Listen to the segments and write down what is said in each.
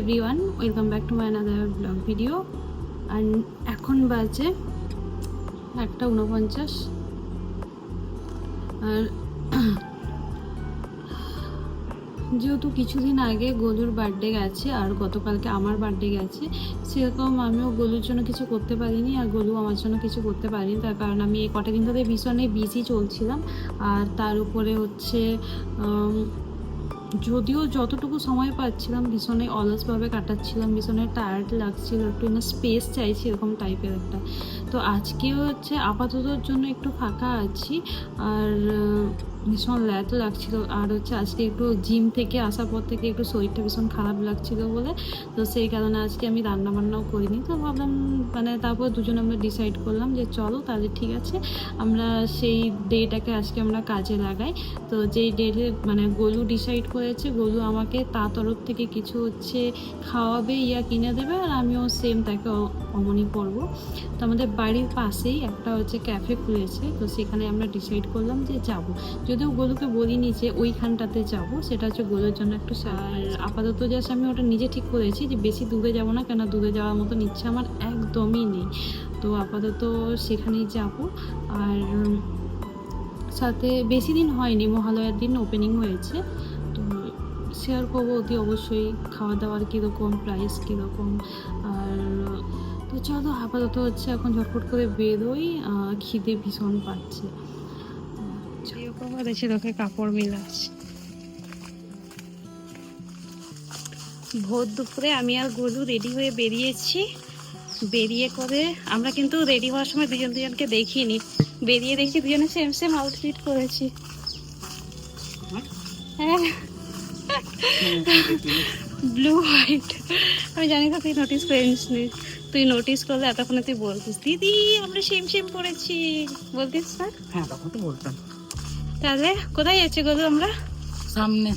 Everyone, welcome back to my another blog video. আর এখন বাজে একটা উনপঞ্চাশ আর যেহেতু কিছুদিন আগে গোলুর বার্থডে গেছে, আর গতকালকে আমার বার্থডে গেছে, সেরকম আমিও গোলুর জন্য কিছু করতে পারিনি, আর গোলু আমার জন্য কিছু করতে পারিনি। তার কারণ আমি কটা দিন ধরে ভীষণই বিজি চলছিলাম। আর তার উপরে হচ্ছে যদিও যতটুকু সময় পাচ্ছিলাম ভীষণই অলসভাবে কাটাচ্ছিলাম, ভীষণই টায়ার্ড লাগছিল, একটু না স্পেস চাইছি এরকম টাইপের একটা। তো আজকে হচ্ছে আপাততর জন্য একটু ফাঁকা আছি, আর ভীষণ ল্যাত লাগছিল। আর হচ্ছে আজকে একটু জিম থেকে আসার পর থেকে একটু শরীরটা ভীষণ খারাপ লাগছিল বলে। তো সেই কারণে আজকে আমি রান্না বান্নাও করিনি। তো ভাবলাম মানে তারপর দুজন আমরা ডিসাইড করলাম যে চলো তাহলে ঠিক আছে, আমরা সেই ডেটাকে আজকে আমরা কাজে লাগাই। তো যেই ডেটে মানে গোলু ডিসাইড করেছে, গোলু আমাকে তার তরফ থেকে কিছু হচ্ছে খাওয়াবে, ইয়া কিনে দেবে আর আমিও সেম তাকে অমনি করব। তো আমাদের বাড়ির পাশেই একটা হচ্ছে ক্যাফে খুলেছে। তো সেখানে আমরা ডিসাইড করলাম যে যাব। যদিও গোলুকে বলিনি যে ওইখানটাতে যাব, সেটা হচ্ছে গোলুর জন্য একটু আর আপাতত জাস্ট আমি ওটা নিজে ঠিক করেছি যে বেশি দূরে যাব না, কেন দূরে যাওয়ার মতন ইচ্ছা আমার একদমই নেই। তো আপাতত সেখানেই যাব। আর সাথে বেশি দিন হয়নি, মহালয়ার দিন ওপেনিং হয়েছে। তো শেয়ার করব অতি অবশ্যই খাওয়া দাওয়ার কীরকম প্রাইস কীরকম। আর, তো চলো আপাতত হচ্ছে এখন ঝটফট করে বেরোই খিদে ভীষণ পাচ্ছে। দেখছি তোকে কাপড় মিল ভোর দুপুরে আমি আর গলু রেডি হয়ে বেরিয়েছি। বেরিয়ে করে আমরা কিন্তু রেডি হওয়ার সময় দুজন দুজনকে দেখিনি। বেরিয়ে দেখি দুজনে সেম সেম আউটফিট করেছি হ্যাঁ। ব্লু হোয়াইট আমি জানি তো তুই নোটিস করিস নি। তুই নোটিস করলে এতক্ষণে তুই বলতিস দিদি আমরা সেম সেম পড়েছি বলতিস না? হ্যাঁ তখন তো বলতাম। তাহলে কোথায় যাচ্ছি গলু আমরা? সামনে।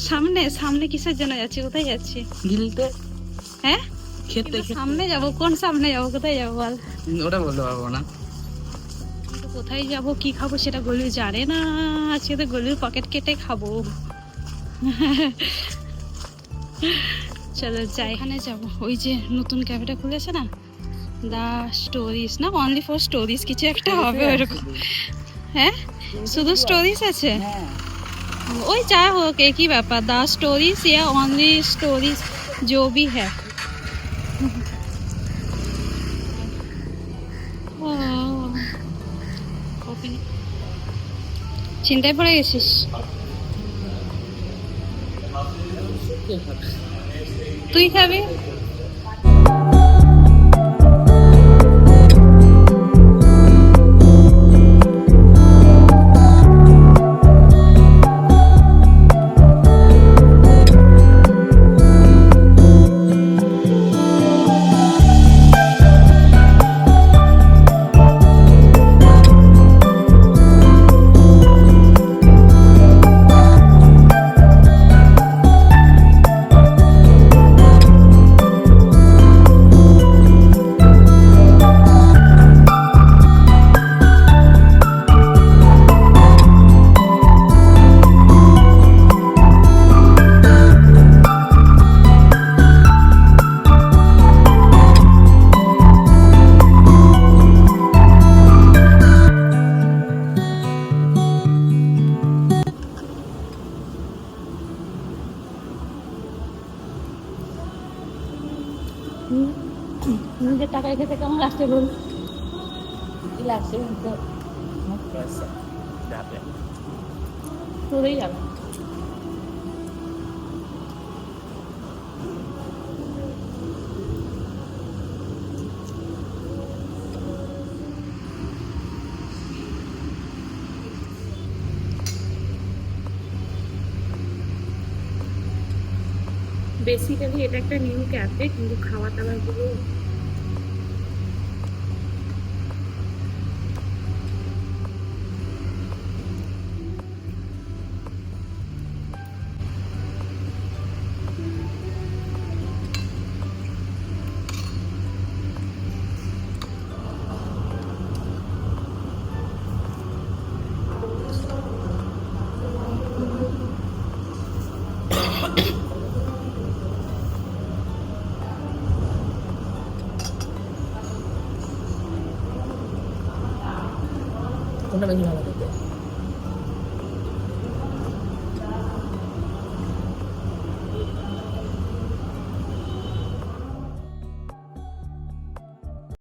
সামনে? সামনে কিসের জন্য যাচ্ছি? কোথায় যাচ্ছি? গিলতে। হ্যাঁ? খেতে সামনে যাব। কোন সামনে যাব? কোথায় যাব বল? ওটা বলতে পারব না। কোথায় যাব? কি খাব? সেটা গলু জানে না। আজকে তো গলুর পকেট কেটে খাব। চলো যাই। এখানে যাব। ওই যে নতুন ক্যাফেটা খুলেছে না? দা স্টোরিজ না? অনলি ফর স্টোরিজ কিছু একটা হবে ওরকম। হ্যাঁ? শুধু স্টোরিজ আছে? হ্যাঁ। ওই যা হোক একই ব্যাপার। The stories yeah only stories জো হ্যাঁ চিন্তায় পড়ে গেছিস? তুই খাবি? টাকায় খেতে কেমন লাগছে বল কি লাগছে তো? যাবে। তোরেই যাবে। বেসিক্যালি এটা একটা নিউ ক্যাফে কিন্তু খাওয়া দাওয়াগুলো こんな感じなの